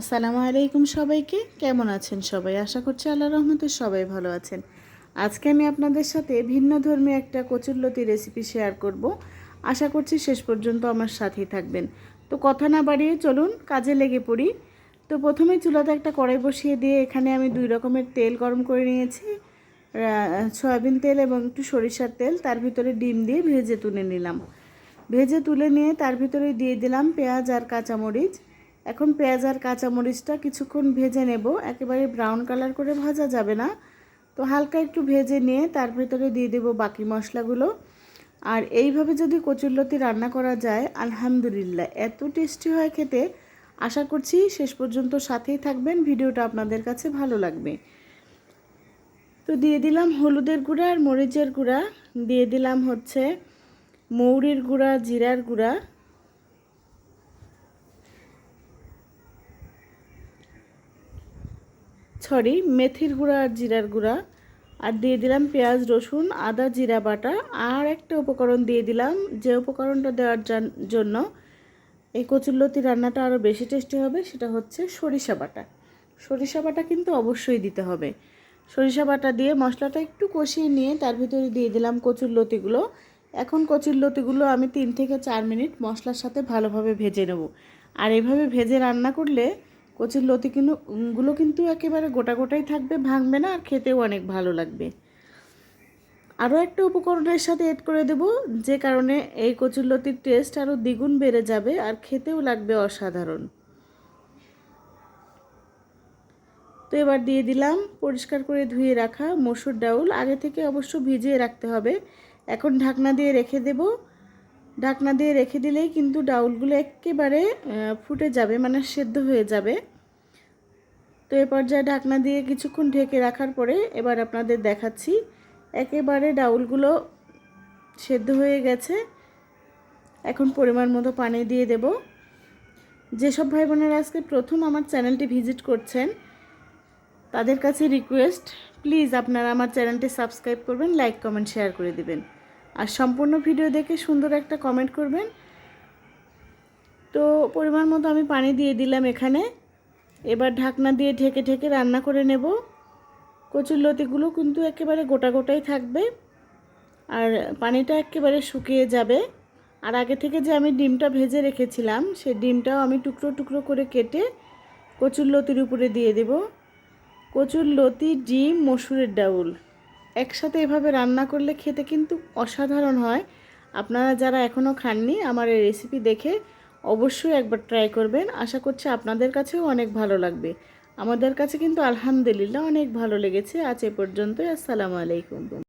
আসসালামু আলাইকুম সবাইকে। কেমন আছেন সবাই? আশা করছি আল্লাহ রহমতে সবাই ভালো আছেন। আজকে আমি আপনাদের সাথে ভিন্ন ধর্মী একটা কচুরলতি রেসিপি শেয়ার করব। আশা করছি শেষ পর্যন্ত আমার সাথেই থাকবেন। তো কথা না বাড়িয়ে চলুন, কাজে লেগে পড়ি। তো প্রথমে চুলাতে একটা কড়াই বসিয়ে দিয়ে এখানে আমি দুই রকমের তেল গরম করে নিয়েছি। সয়াবিন তেল এবং একটু সরিষার তেল, তার ভিতরে ডিম দিয়ে ভেজে তুলে নিলাম। ভেজে তুলে নিয়ে তার ভিতরে দিয়ে দিলাম পেঁয়াজ আর কাঁচামরিচ। এখন পেঁয়াজ আর কাঁচামরিচটা কিছুক্ষণ ভেজে নেব। একেবারে ব্রাউন কালার করে ভাজা যাবে না। তো হালকা একটু ভেজে নিয়ে তার ভিতরে দিয়ে দেব বাকি মশলাগুলো। আর এইভাবে যদি কচুরলতি রান্না করা যায়, আলহামদুলিল্লাহ। এত টেস্টি হয় খেতে। আশা করছি শেষ পর্যন্ত সাথেই থাকবেন। ভিডিওটা আপনাদের কাছে ভালো লাগবে। তো দিয়ে দিলাম হলুদের গুঁড়া আর মরিচের গুঁড়া। দিয়ে দিলাম হচ্ছে মৌরির গুঁড়া, জিরার গুঁড়া। সরি, মেথির গুঁড়া আর জিরার গুঁড়া। আর দিয়ে দিলাম পেঁয়াজ, রসুন, আদা, জিরা বাটা। আর একটা উপকরণ দিয়ে দিলাম, যে উপকরণটা দেওয়ার জন্য এই কচুরলতি রান্নাটা আরও বেশি টেস্টি হবে, সেটা হচ্ছে সরিষা বাটা। সরিষা বাটা কিন্তু অবশ্যই দিতে হবে। সরিষা বাটা দিয়ে মশলাটা একটু কষিয়ে নিয়ে তার ভিতরে দিয়ে দিলাম কচুরলতিগুলো। এখন কচুরলতিগুলো আমি তিন থেকে চার মিনিট মশলার সাথে ভালোভাবে ভেজে নেব। আর এভাবে ভেজে রান্না করলে কচুর লতি কিন্তু, গুলো কিন্তু একেবারে গোটা গোটাই থাকবে, ভাঙবে না, আর খেতেও অনেক ভালো লাগবে। আরও একটা উপকরণের সাথে এড করে দেব, যে কারণে এই কচুর লতির টেস্ট আরও দ্বিগুণ বেড়ে যাবে, আর খেতেও লাগবে অসাধারণ। তো এবার দিয়ে দিলাম, পরিষ্কার করে ধুয়ে রাখা মসুর ডাউল। আগে থেকে অবশ্য ভিজিয়ে রাখতে হবে। এখন ঢাকনা দিয়ে রেখে দেব। ঢাকনা দিয়ে রেখে দিলেই কিন্তু ডাউলগুলো একেবারে ফুটে যাবে মানে সেদ্ধ হয়ে যাবে। তো এ পর্যায়ে ঢাকনা দিয়ে কিছুক্ষণ ঢেকে রাখার পরে এবার আপনাদের দেখাচ্ছি, একেবারে ডাউলগুলো সেদ্ধ হয়ে গেছে। এখন পরিমাণ মতো পানি দিয়ে দেব। যেসব ভাই বোনেরা আজকে প্রথম আমার চ্যানেলটি ভিজিট করছেন, তাদের কাছে রিকোয়েস্ট, প্লিজ আপনারা আমার চ্যানেলটি সাবস্ক্রাইব করবেন, লাইক, কমেন্ট, শেয়ার করে দিবেন। আর সম্পূর্ণ ভিডিও দেখে সুন্দর একটা কমেন্ট করবেন। তো পরিমাণ মতো আমি পানি দিয়ে দিলাম এখানে। এবার ঢাকনা দিয়ে ঢেকে ঢেকে রান্না করে নেব। কচুর লতিগুলো কিন্তু একেবারে গোটা গোটাই থাকবে। আর পানিটা একেবারে শুকিয়ে যাবে। আর আগে থেকে যে আমি ডিমটা ভেজে রেখেছিলাম সেই ডিমটাও আমি টুকরো টুকরো করে কেটে কচুর লতির উপরে দিয়ে দেব। কচুর লতি, ডিম, মসুরের ডাউল। একসাথে এভাবে রান্না করলে খেতে কিন্তু অসাধারণ হয়। আপনারা যারা এখনও খাননি আমার এই রেসিপি দেখে অবশ্যই একবার ট্রাই করবেন। আশা করছি আপনাদের কাছেও অনেক ভালো লাগবে। আমাদের কাছে কিন্তু আলহামদুলিল্লাহ অনেক ভালো লেগেছে। আজ এ পর্যন্তই। আসসালামু আলাইকুম।